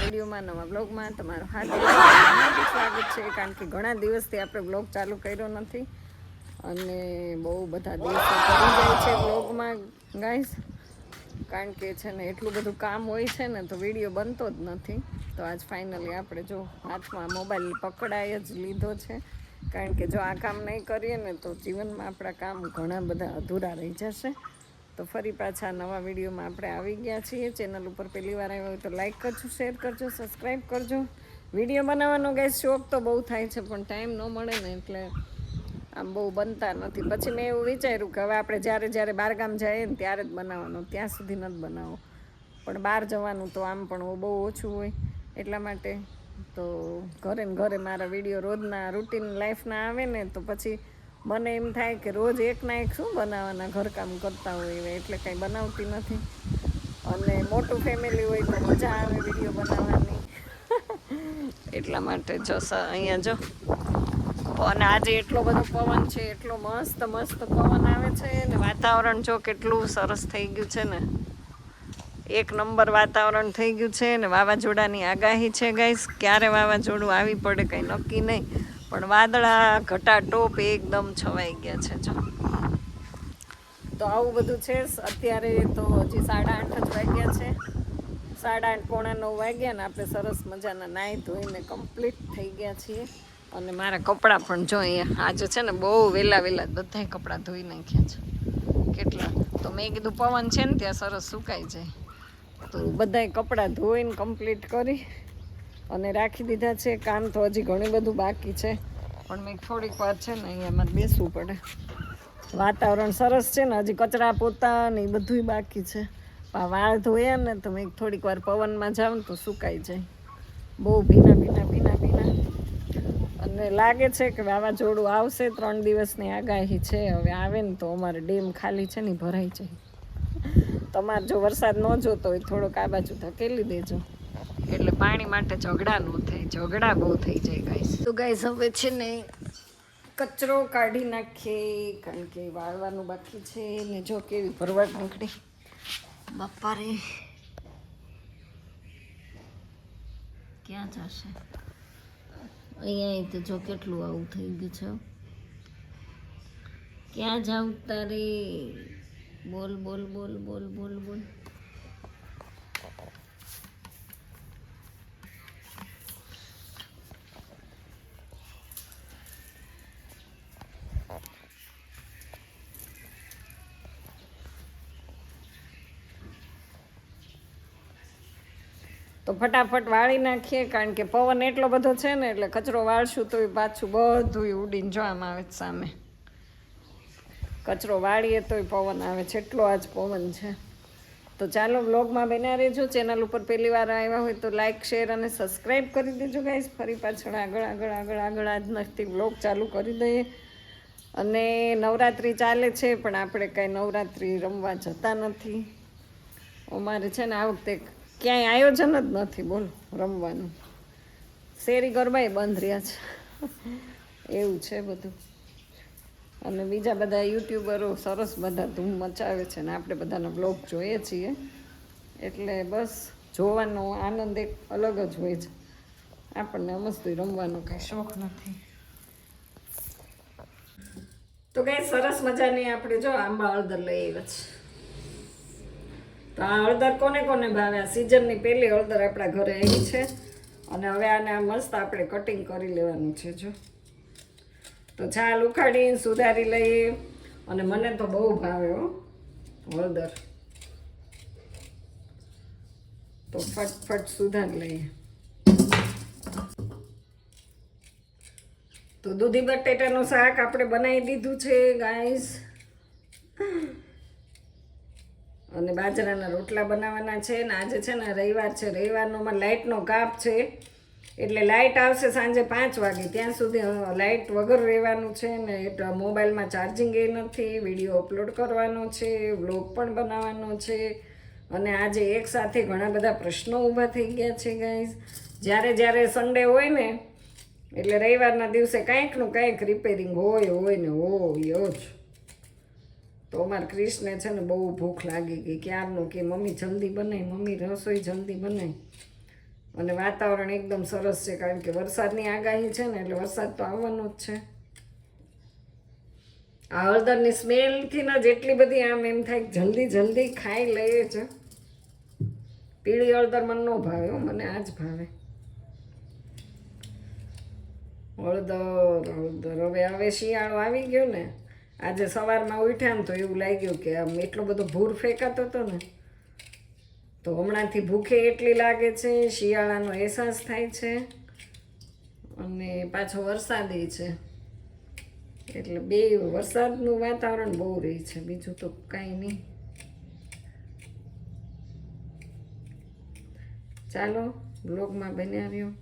વિડીયોમાં નવા બ્લોગમાં તમારું હાર્દિક સ્વાગત છે કારણ કે ઘણા દિવસથી આપણે બ્લોગ ચાલુ કર્યો નથી અને બહુ બધા દિવસો કરી જાય છે બ્લોગમાં ગાઈસ કારણ કે છે ને એટલું બધું કામ હોય છે ને તો વીડિયો બનતો જ નથી. તો આજ ફાઇનલી આપણે જો હાથમાં મોબાઈલ પકડાય જ લીધો છે. કારણ કે જો આ કામ નહીં કરીએ ને તો જીવનમાં આપણા કામ ઘણા બધા અધૂરા રહી જશે. તો ફરી પાછા નવા વિડીયોમાં આપણે આવી ગયા છીએ. ચેનલ ઉપર પહેલી વાર આવ્યો હોય તો લાઈક કરજો શેર કરજો સબસ્ક્રાઈબ કરજો. વીડિયો બનાવવાનો ગઈ શોખ તો બહુ થાય છે, પણ ટાઈમ ન મળે ને એટલે આમ બહુ બનતા નથી. પછી મેં એવું વિચાર્યું કે હવે આપણે જ્યારે જ્યારે બહારગામ જઈએ ને ત્યારે જ બનાવવાનો, ત્યાં સુધી નથી બનાવો. પણ બહાર જવાનું તો આમ પણ બહુ ઓછું હોય. એટલા માટે તો ઘરે ને ઘરે મારા વીડિયો રોજના રૂટીન લાઈફના આવે ને તો પછી મને એમ થાય કે રોજ એક ના એક શું બનાવવાના ઘરકામ કરતા હોય એટલે કાંઈ બનાવતી નથી. અને મોટું ફેમિલી હોય તો મજા આવે વીડિયો બનાવવાની. એટલા માટે જો અહીંયા જો. અને આજે એટલો બધો પવન છે, એટલો મસ્ત મસ્ત પવન આવે છે ને વાતાવરણ જો કેટલું સરસ થઈ ગયું છે ને. એક નંબર વાતાવરણ થઈ ગયું છે ને. વાવાઝોડાની આગાહી છે ગાઈસ ક્યારે વાવાઝોડું આવી પડે, કંઈ નક્કી નહીં. પણ વાદળા ઘટાટોપ એકદમ છવાઈ ગયા છે તો આવું બધું છે. અત્યારે તો હજી સાડા આઠ જ વાગ્યા છે. સાડા આઠ પોણા નવ વાગ્યા ને આપણે સરસ મજાના નાહી ધોઈને કમ્પ્લીટ થઈ ગયા છીએ. અને મારા કપડાં પણ જો આજે છે ને બહુ વહેલા વહેલા બધાય કપડાં ધોઈ નાખ્યા છે. કેટલા? તો મેં કીધું પવન છે ને ત્યાં સરસ સુકાઈ જાય. તો બધાય કપડાં ધોઈને કમ્પ્લીટ કરી અને રાખી દીધા છે. કામ તો હજી ઘણું બધું બાકી છે. પણ મેં થોડીક વાર છે ને અહીંયા મારે બેસવું પડે. વાતાવરણ સરસ છે ને, હજી કચરા પોતા ને એ બધુંય બાકી છે. વાળ ધોયા ને તો મેં થોડીક વાર પવનમાં જાઉં ને તો સુકાઈ જાય. બહુ ભીના ભીના ભીના ભીના. અને લાગે છે કે વાવાઝોડું આવશે, ત્રણ દિવસની આગાહી છે. હવે આવે ને તો અમારે ડેમ ખાલી છે ને ભરાઈ જાય. તમારે જો વરસાદ ન જોતો હોય થોડોક આ બાજુ ધકેલી દેજો. એટલે પાણી માટે ઝઘડા ન થાય, ઝઘડા બહુ થઈ જાય ગાઈસ તો ગાઈસ હવે છે ને કચરો કાઢી નાખીએ, કારણ કે વાળવાનું બાકી છે ને જો કેવી ભરવાડ નીકળી. બપારે. ક્યાં જશે? અહીંયા તો જો કેટલું આવું થઈ ગયું છે. ક્યાં જાવ તારે? બોલ બોલ બોલ બોલ બોલ બોલ. ફટાફટ વાળી નાખીએ, કારણ કે પવન એટલો બધો છે ને, એટલે કચરો વાળશું તો પાછું બધું ઉડીને જોવામાં આવે છે સામે. કચરો વાળીએ તોય પવન આવે છે, એટલો આજ પવન છે. તો ચાલો બ્લોગમાં બન્યા રહેજો. ચેનલ ઉપર પહેલી વાર આવ્યા હોય તો લાઇક શેર અને સબસ્ક્રાઈબ કરી દેજો ગાઈસ ફરી પાછળ આગળ આગળ આગળ આગળ આજથી વ્લોગ ચાલુ કરી દઈએ. અને નવરાત્રિ ચાલે છે, પણ આપણે કાંઈ નવરાત્રિ રમવા જતા નથી. અમારે છે ને આ વખતે ક્યાંય આયોજન જ નથી, બોલો, રમવાનું. શેરી ગરબા બંધ રહ્યા છે. એવું છે બધું. અને બીજા બધા યુટ્યુબરો સરસ બધા ધૂમ મચાવે છે ને આપણે બધાનો બ્લોગ જોઈએ છીએ. એટલે બસ, જોવાનો આનંદ એક અલગ જ હોય છે. આપણને મસ્તી રમવાનો કાંઈ શોખ નથી. તો કઈ સરસ મજાની આપણે જો આંબા હળદર લઈ આવ્યા છે. તો આ હળદર કોને કોને ભાવે? આ સિઝનની પહેલી હળદર આપણા ઘરે આવી છે. અને હવે આને આ મસ્ત આપણે કટિંગ કરી લેવાનું છે, જો. તો છાલ ઉખાડીને સુધારી લઈએ. અને મને તો બહુ ભાવે, હો, હળદર. તો ફટફટ સુધારી લઈએ. તો દૂધી બટેટાનું શાક આપણે બનાવી દીધું છે ગાઈસ અને બાજરાના રોટલા બનાવવાના છે ને આજે છે ને રવિવાર છે. રવિવારનોમાં લાઇટનો કાપ છે. એટલે લાઇટ આવશે સાંજે પાંચ વાગે. ત્યાં સુધી લાઇટ વગર રહેવાનું છે ને મોબાઈલમાં ચાર્જિંગ એ નથી. વીડિયો અપલોડ કરવાનો છે. વ્લોગ પણ બનાવવાનો છે. અને આજે એક સાથે ઘણા બધા પ્રશ્નો ઊભા થઈ ગયા છે ગાઈઝ જ્યારે જ્યારે સન્ડે હોય ને, એટલે રવિવારના દિવસે કાંઈકનું કાંઈક રિપેરિંગ હોય હોય ને હોય જ. તો અમારા ક્રિશને છે ને બહુ ભૂખ લાગી ગઈ. ક્યારનું કે મમ્મી જલ્દી બનાવી મમ્મી રસોઈ જલ્દી બનાવી અને વાતાવરણ એકદમ સરસ છે, કારણ કે વરસાદની આગાહી છે ને એટલે વરસાદ તો આવવાનો જ છે. આ હળદરની સ્મેલથી ને જેટલી બધી આમ એમ થાય જલ્દી જલ્દી ખાઈ લઈએ છે પીળી હળદર મને ન ભાવે મને આ જ ભાવે. હળદર હળદર. હવે હવે શિયાળો આવી ગયો ને આજે સવારમાં ઉઠ્યા ને તો એવું લાગ્યું કે આમ એટલો બધો ભૂર ફેંકાતો હતો ને, તો હમણાંથી ભૂખે એટલી લાગે છે, શિયાળાનો અહેસાસ થાય છે અને પાછો વરસાદી છે. એટલે બે વરસાદનું વાતાવરણ બહુ રહે છે, બીજું તો કાંઈ નહીં. ચાલો, બ્લોગમાં બન્યા રહ્યો.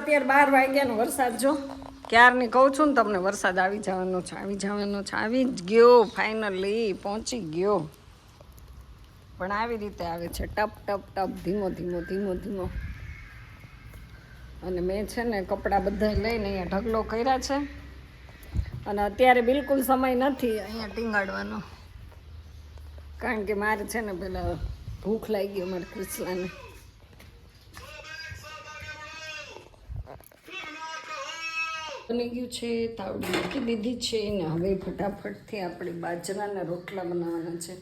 અત્યારે બાર વાગ્યાનો વરસાદ જો. ક્યારની કહું છું ને તમને, વરસાદ આવી જવાનો છે, આવી જવાનો છે, આવી જ ગયો ફાઇનલી પહોંચી ગયો. પણ આવી રીતે આવે છે, ટપ ટપ ટપ, ધીમો ધીમો ધીમો ધીમો. અને મેં છે ને કપડાં બધા લઈને અહીંયા ઢગલો કર્યા છે. અને અત્યારે બિલકુલ સમય નથી અહીંયા ટીંગાડવાનો. કારણ કે મારે છે ને પેલા ભૂખ લાગી ગઈ અમારે ક્રિસલાને. બની ગયું છે, તાવડી મૂકી દીધી છે અને હવે ફટાફટથી આપણે બાજરાના રોટલા બનાવવાના છે.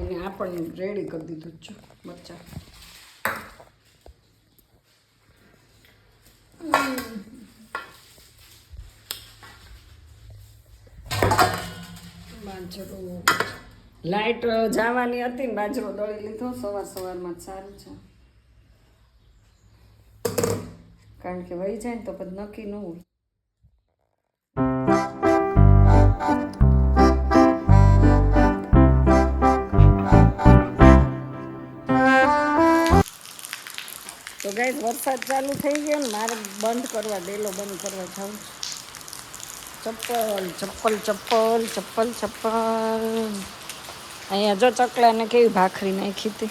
અને આ પણ રેડી કરી દીધું છું, મરચા. બાજરો. લાઈટ જવાની હતી ને બાજરો દળી લીધો, સવાર સવારમાં સારું છે. કારણ કે વહી જાય ને તો પછી નક્કી ન હોય. તો ગાઈસ વરસાદ ચાલુ થઈ ગયો ને, મારે બંધ કરવા, ડેલો બંધ કરવા જાઉં. ચપ્પલ ચપ્પલ ચપ્પલ ચપ્પલ ચપ્પલ. અહીંયા જો ચકલાને કેવી ભાખરી નાખી હતી.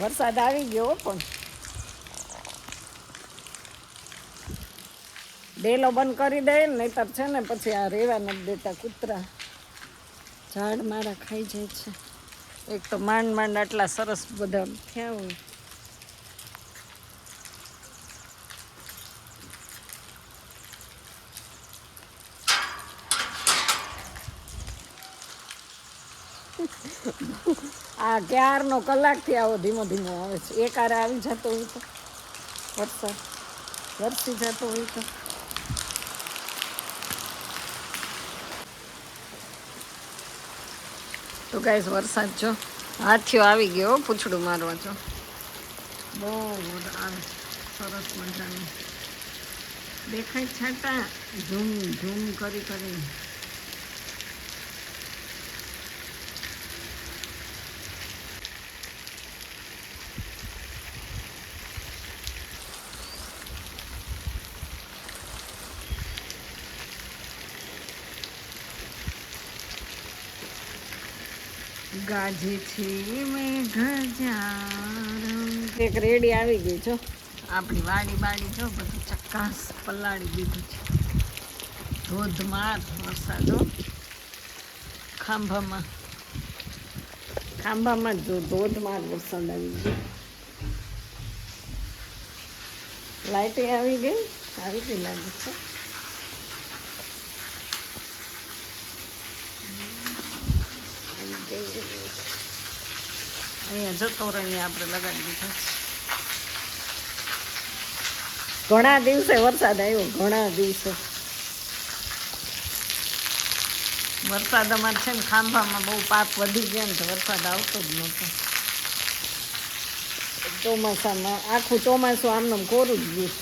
વરસાદ આવી ગયો પણ. ડેલો બંધ કરી દે નહીતર છે ને પછી આ રેવા નથી દેતા કૂતરા. ઝાડ મારા ખાઈ જાય છે. એક તો માંડ માંડ આટલા સરસ બધા થયા હોય. આ ક્યારનો કલાકથી આવો ધીમો ધીમો આવે છે. એક આરે આવી જતો હોય તો. વરસાદ. વરસી જતો હોય તો. તો ગાઈસ વરસાદ જો હાથીઓ આવી ગયો પૂંછડું મારવા જો. બહુ આવે, સરસ મજાની. દેખાય છતાં ઝૂમ ઝૂમ કરી કરી. ગાજે છે મેઘ એક રેડી આવી ગઈ છો આપણી વાડી બાડી જો બધું ચક્કાસ પલાળી દીધું છે. ધોધમાર વરસાદો ખાંભામાં. ખાંભામાં જ જો ધોધમાર વરસાદ આવી ગયો. લાઇટે આવી ગઈ? આવી ગઈ લાગે છે. અહીંયા જતો રહીને આપણે લગાડી દીધા ઘણા દિવસે વરસાદ આવ્યો ઘણા દિવસે. વરસાદ અમારે છે ને ખાંભામાં બહુ પાક વધી ગયા ને તો વરસાદ આવતો જ નહોતો. ચોમાસામાં આખું ચોમાસું આમનું કોરું જ ગયું.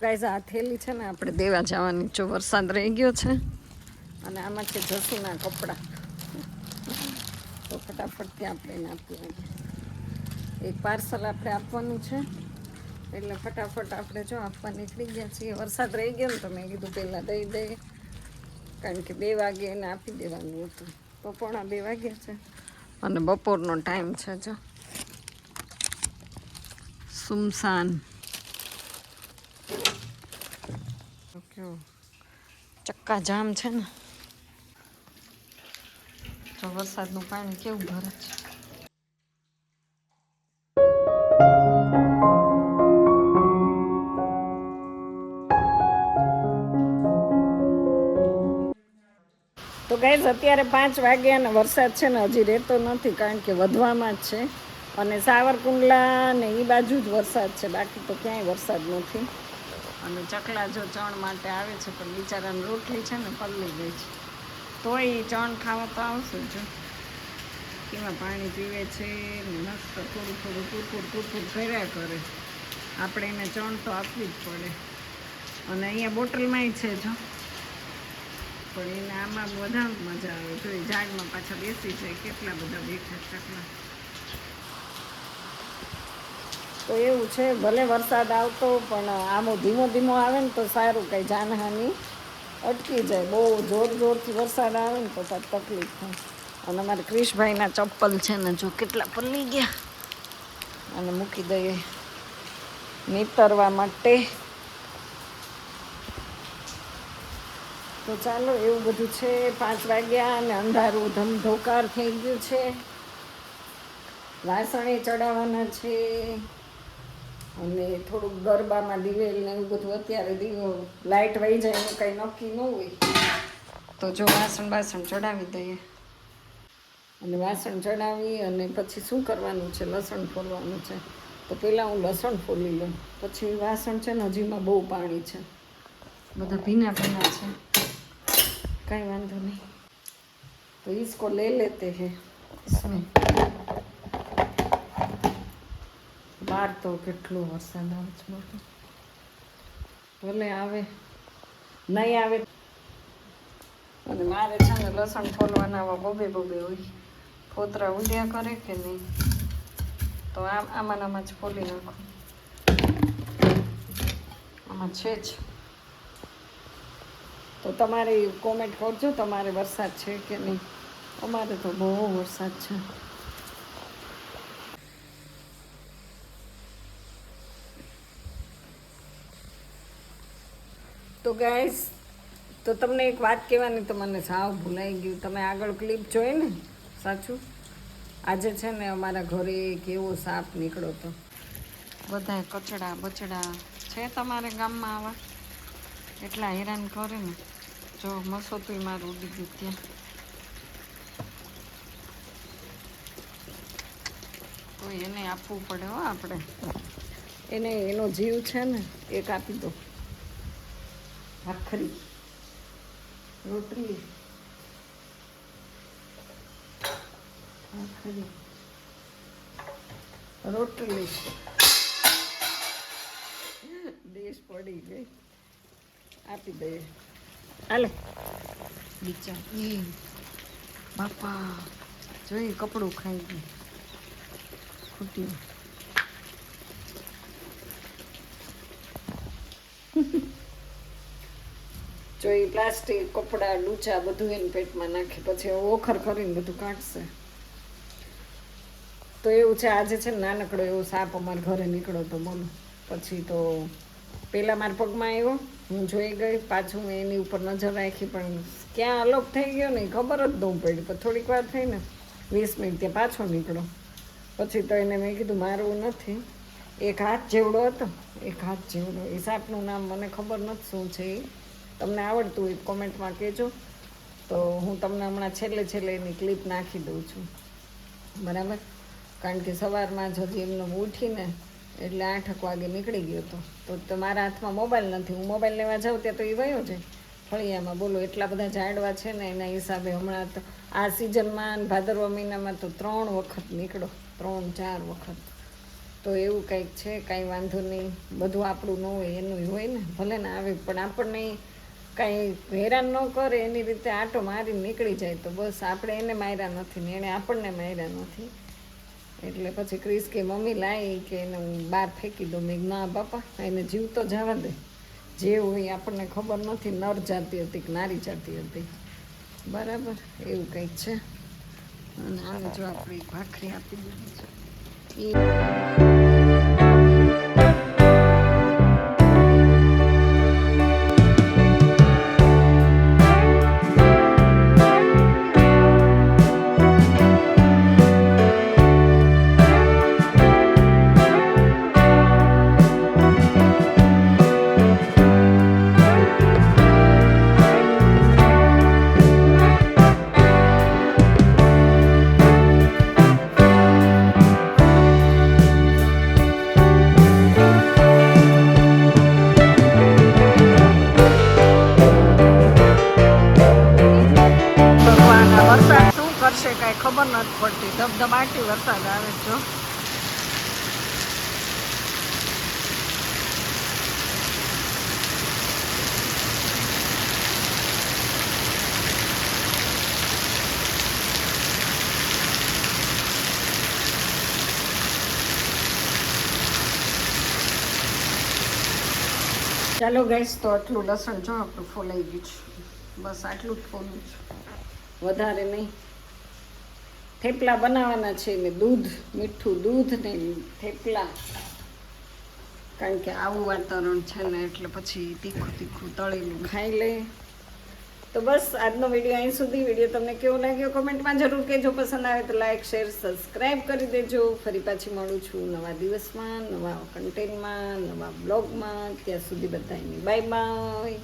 ગાઈઝ આ થેલી છે ને આપણે દેવા જવાની જો વરસાદ રહી ગયો છે. અને આમાં છે જસુના કપડાં. તો ફટાફટથી આપણે એને આપી એક પાર્સલ આપણે આપવાનું છે. એટલે ફટાફટ આપણે જો આપવા નીકળી ગયા છીએ. વરસાદ રહી ગયો ને તો મેં કીધું પહેલાં દઈ દઈએ કારણ કે બે વાગે એને આપી દેવાનું હતું. તો પોણા બે વાગ્યા છે. અને બપોરનો ટાઈમ છે જો. સુમસાન. ચક્કા જામ છે ને. જો વરસાદનું પાણી કેવું ભરે છે? તો ગાઈઝ અત્યારે પાંચ વાગ્યા અને વરસાદ છે ને હજી રહેતો નથી કારણ કે વધવામાં જ છે. અને સાવરકુંડલા ને એ બાજુ જ વરસાદ છે, બાકી તો ક્યાંય વરસાદ નથી. અને ચકલા જો ચણ માટે આવે છે, પણ બિચારાની રોટલી છે ને પલળી ગઈ છે. તોય ચણ ખાવા તો આવશે જો. કેવા પાણી પીવે છે, મસ્ત થોડું થોડું કુરકુર કુરકુર કર્યા કરે. આપણે એને ચણ તો આપવી જ પડે. અને અહીંયા બોટલમાંય છે જો. પણ એને આમાં બધા મજા આવે. જો એ ઝાડમાં પાછા બેસી જાય, કેટલા બધા બેઠા ચકલા. તો એવું છે, ભલે વરસાદ આવતો, પણ આમો ધીમો ધીમો આવે ને તો સારું, કંઈ જાનહાનિ અટકી જાય. બહુ જોર જોરથી વરસાદ આવે ને તો સાહેબ તકલીફ થાય. અને અમારે ક્રિશભાઈના ચપ્પલ છે ને જો કેટલા પલ્લી ગયા. અને મૂકી દઈએ. નીતરવા માટે. તો ચાલો એવું બધું છે. પાંચ વાગ્યા અને અંધારું ધમધોકાર થઈ ગયું છે. વાસણે ચડાવવાના છે. અને થોડુંક ગરબામાં દિવેલ ને એવું બધું અત્યારે દીવો લાઇટ વહી જાય એનું કંઈ નક્કી ન હોય તો જો વાસણ બાસણ ચડાવી દઈએ અને વાસણ ચડાવી અને પછી શું કરવાનું છે લસણ ફોલવાનું છે તો પહેલાં હું લસણ ફોલી લઉં પછી વાસણ છે ને હજીમાં બહુ પાણી છે બધા ભીના ભીના છે કાંઈ વાંધો નહીં તો इसको ले लेते हैं इसमें બહાર તો કેટલો વરસાદ આવે છે બાપુ ભલે આવે, નહીં આવે. અને મારે છે ને લસણ ફોલવાના આવા બોબે બોબે હોય. ફોતરા ઉડ્યા કરે કે નહીં? તો આમ, આમાં આમાં જ ફોલી નાખો. આમાં છે જ. તો તમારે કોમેન્ટ કરજો તમારે વરસાદ છે કે નહીં? અમારે તો બહુ વરસાદ છે. તો ગાઈસ તો તમને એક વાત કહેવાની તો મને સાવ ભૂલાઈ ગયું. તમે આગળ ક્લિપ જોઈ ને? સાચું? આજે છે ને અમારા ઘરે એક એવો સાપ નીકળ્યો હતો. બધા કચડા બચડા છે તમારે ગામમાં આવા? એટલા હેરાન કરે ને. જો મસોતું મારું ઉડી ગયું ત્યાં. તો એને આપવું પડે હો આપણે. એને એનો જીવ છે ને, એક આપી દો. ભાખરી રોટલી ભાખરી રોટલી. દેશ પડી ગઈ. આપી દઈએ. હાલે. બીચા એ બાપા જોઈ કપડું ખાઈ ગયું ખૂટ્યું જો એ પ્લાસ્ટિક કપડાં લૂચા બધું એને પેટમાં નાખે, પછી ઓખર કરીને બધું કાઢશે. તો એવું છે, આજે છે ને નાનકડો એવો સાપ અમારા ઘરે નીકળ્યો તો બોલો. પછી તો પહેલાં મારા પગમાં આવ્યો, હું જોઈ ગઈ, પાછું મેં એની ઉપર નજર રાખી, પણ ક્યાં અલોપ થઈ ગયો ને ખબર જ ન પડી. પણ થોડીક વાર થઈ ને વીસ મિનિટ ત્યાં પાછો નીકળો પછી તો એને મેં કીધું, મારવું નથી. એક હાથ જેવડો હતો, એક હાથ જેવડો. એ સાપનું નામ મને ખબર નથી શું છે એ. તમને આવડતું હોય કોમેન્ટમાં કહેજો. તો હું તમને હમણાં છેલ્લે છેલ્લે એની ક્લિપ નાખી દઉં છું. બરાબર? કારણ કે સવારમાં જ હજી એમનો ઉઠીને એટલે આઠક વાગે નીકળી ગયો હતો. તો તમારા મારા હાથમાં મોબાઈલ નથી. હું મોબાઈલ લેવા જાઉં ત્યાં તો એ વયો છે ફળિયામાં બોલો, એટલા બધા ઝાડવા છે ને એના હિસાબે હમણાં તો આ સિઝનમાં ભાદરવા મહિનામાં તો ત્રણ વખત નીકળો. ત્રણ, ચાર વખત. તો એવું કંઈક છે, કાંઈ વાંધો નહીં. બધું આપણું ન હોય, એનું હોય ને. ભલે ને આવે, પણ આપણને કાંઈ હેરાન ન કરે, એની રીતે આટો મારીને નીકળી જાય તો બસ આપણે એને માર્યા નથી ને એણે આપણને માર્યા નથી. એટલે પછી ક્રિસ કે, મમ્મી લાવી કે એને હું બહાર ફેંકી દઉં. મેં ના, બાપા, એને જીવ તો જવા દે. જે હોય આપણને ખબર નથી, નર જાતિ હતી કે નારી જાતિ હતી. બરાબર, એવું કંઈક છે. અને આ જો આપણે ભાખરી આપી દીધી છે. ધબધબાટી વરસાદ આવે જો. ચાલો ગઈશ તો આટલું લસણ જો આપણું ફોલાઈ ગયું છે. બસ આટલું જ ફોલું છું. વધારે નહીં. થેપલા બનાવવાના છે ને દૂધ, મીઠું દૂધ ને થેપલા. કારણ કે આવું વાતાવરણ છે ને એટલે પછી તીખું તીખું તળેલું ખાઈ લે. તો બસ આજનો વીડિયો અહીં સુધી. વીડિયો તમને કેવો લાગ્યો કોમેન્ટમાં જરૂર કહેજો. પસંદ આવે તો લાઈક, શેર સબસ્ક્રાઈબ કરી દેજો. ફરી પાછી મળું છું નવા દિવસમાં, નવા કન્ટેન્ટમાં નવા બ્લોગમાં ત્યાં સુધી બધાની બાય બાય